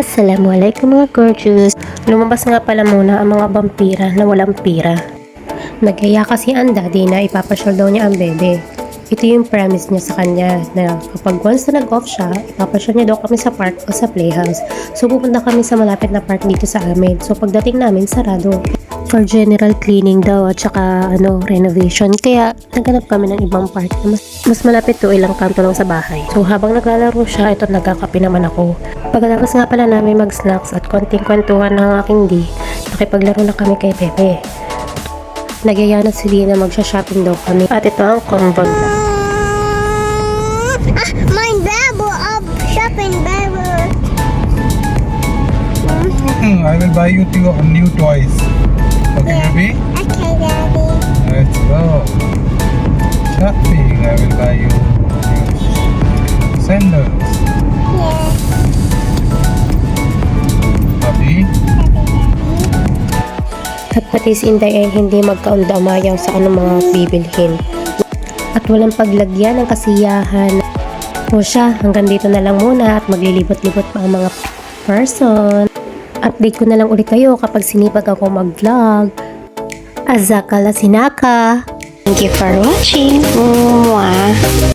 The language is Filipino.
Assalamualaikum mga gorgeous. Lumabas nga pala muna ang mga vampira na walang pira. Nagaya kasi ang daddy na ipapasyal daw niya ang bebe. Ito yung promise niya sa kanya na kapag once na nag-off siya, ipapasyal niya daw kami sa park o sa playhouse. So pupunta kami sa malapit na park dito sa amin. So pagdating namin, sarado. For general cleaning daw at saka ano, renovation. Kaya naghanap kami ng ibang park na mas, mas malapit to ilang kanto lang sa bahay. So habang naglalaro siya, ito nagkakape naman ako. Pagkatapos nga pala namin mag-snacks at konting kwentuhan ng aking di, nakipaglaro na kami kay Pepe. Nagyaya na si Lina magsha-shopping daw kami. At ito ang convent. Ah, my Bible of shopping Bible. Hmm, I will buy you two new toys. At pati si Inday ay hindi magkaundamayaw sa anong mga bibilhin. At walang paglagyan ng kasiyahan. O siya, hanggang dito na lang muna at maglilibot-libot pa ang mga person. Update ko na lang ulit kayo kapag sinipag ako mag-vlog. Azakala sinaka! Thank you for watching! Mwah!